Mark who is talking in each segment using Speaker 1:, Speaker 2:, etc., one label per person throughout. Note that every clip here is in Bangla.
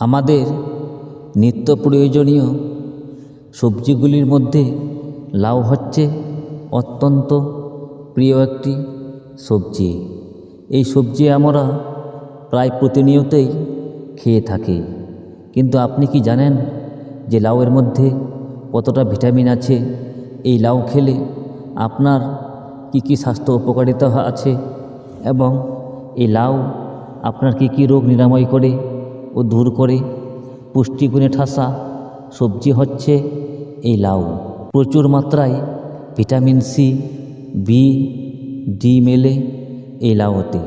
Speaker 1: আমাদের নিত্য প্রয়োজনীয় সবজিগুলির মধ্যে লাউ হচ্ছে অত্যন্ত প্রিয় একটি সবজি। এই সবজি আমরা প্রায় প্রতিনিয়তই খেয়ে থাকি। কিন্তু আপনি কি জানেন যে লাউয়ের মধ্যে কতটা ভিটামিন আছে? এই লাউ খেলে আপনার কি কি স্বাস্থ্য উপকারিতা আছে? এবং এই লাউ আপনার কি কি রোগ নিরাময় করে? ও দূর করে। পুষ্টিগুণে ঠাসা সবজি হচ্ছে এই লাউ। প্রচুর মাত্রায় ভিটামিন সি বি ডি মেলে এই লাউতে।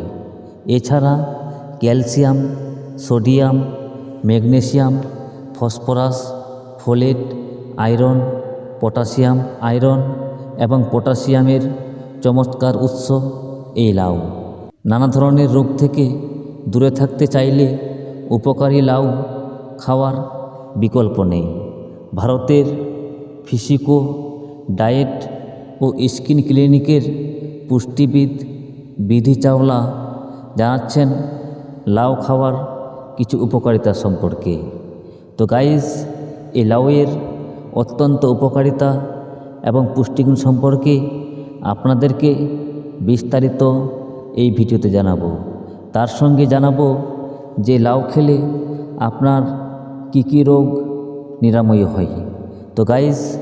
Speaker 1: এছাড়া calcium, sodium, magnesium, phosphorus, folate, iron potassium iron এবং পটাশিয়ামের চমৎকার উৎস এই লাউ। নানা ধরনের রোগ থেকে দূরে থাকতে চাইলে উপকারী লাউ খাওয়ার বিকল্প নেই। ভারতের ফিসিকো ডায়েট ও স্কিন ক্লিনিকের পুষ্টিবিদ বিধি চাওলা জানাচ্ছেন, লাউ খাওয়ার কিছু উপকারিতা সম্পর্কে। তো গাইস এই লাউয়ের অত্যন্ত উপকারিতা এবং পুষ্টিগুণ সম্পর্কে আপনাদেরকে বিস্তারিত এই ভিডিওতে জানাব। তার সঙ্গে জানাব যে লাউ খেলে আপনার কী কী রোগ নিরাময় হয়। তো গাইস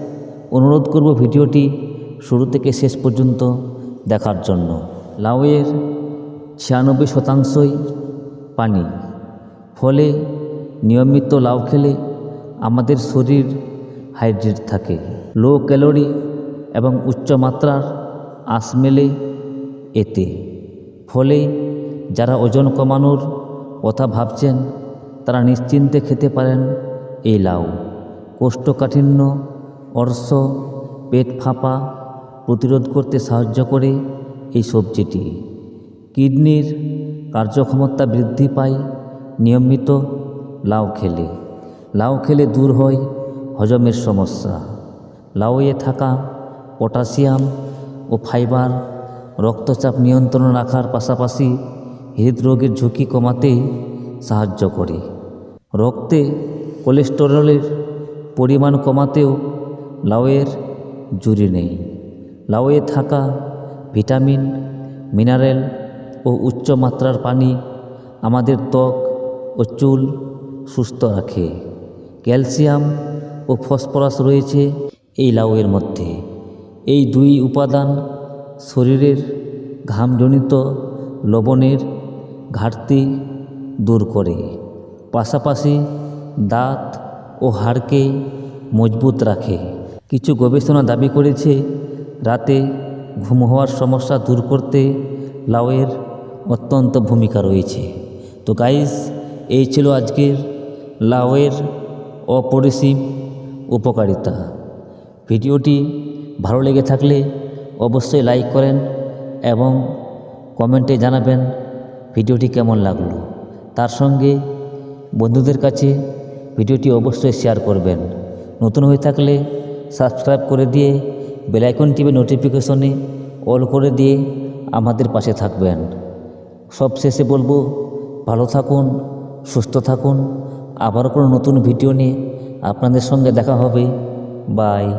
Speaker 1: অনুরোধ করব ভিডিওটি শুরু থেকে শেষ পর্যন্ত দেখার জন্য। লাউয়ের ছিয়ানব্বই শতাংশই পানি। ফলে নিয়মিত লাউ খেলে আমাদের শরীর হাইড্রেট থাকে। লো ক্যালোরি এবং উচ্চ মাত্রার আঁশ মেলে এতে। ফলে যারা ওজন কমানোর কথা ভাবছেন, তারা নিশ্চিন্তে খেতে পারেন। এই লাউ, কোষ্ঠকাঠিন্য অর্শ পেট ফাঁপা, প্রতিরোধ করতে সাহায্য করে এই সবজিটি। কিডনির কার্যক্ষমতা বৃদ্ধি পায় নিয়মিত লাউ খেলে। লাউ খেলে দূর হয় হজমের সমস্যা। লাউয়ে থাকা পটাশিয়াম ও ফাইবার, রক্তচাপ নিয়ন্ত্রণ রাখার পাশাপাশি হৃদরোগের ঝুঁকি কমাতে সাহায্য করে। রক্তে কোলেস্টেরলের পরিমাণ কমাতেও লাউয়ের জুড়ি নেই। লাউয়ে থাকা ভিটামিন, মিনারেল ও উচ্চ মাত্রার পানি আমাদের ত্বক ও চুল সুস্থ রাখে। ক্যালসিয়াম ও ফসফরাস রয়েছে এই লাউয়ের মধ্যে। এই দুই উপাদান শরীরের ঘামজনিত লবণের ঘাটতি দূর করে। পাশাপাশি দাঁত ও হাড়কে মজবুত রাখে। কিছু গবেষণা দাবি করেছে, রাতে ঘুম হওয়ার সমস্যা দূর করতে লাউয়ের অত্যন্ত ভূমিকা রয়েছে। তো গাইস এই ছিল আজকের লাউয়ের অপরিসীম উপকারিতা। ভিডিওটি ভালো লেগে থাকলে অবশ্যই লাইক করেন এবং কমেন্টে জানাবেন ভিডিওটি কেমন লাগল? তার সঙ্গে বন্ধুদের কাছে ভিডিওটি অবশ্যই শেয়ার করবেন। নতুন হয়ে থাকলে সাবস্ক্রাইব করে দিয়ে বেলাইকন টিভি নোটিফিকেশনে অল করে দিয়ে আমাদের পাশে থাকবেন। সব শেষে বলব, ভালো থাকুন, সুস্থ থাকুন। আবারও কোনো নতুন ভিডিও নিয়ে আপনাদের সঙ্গে দেখা হবে। বাই।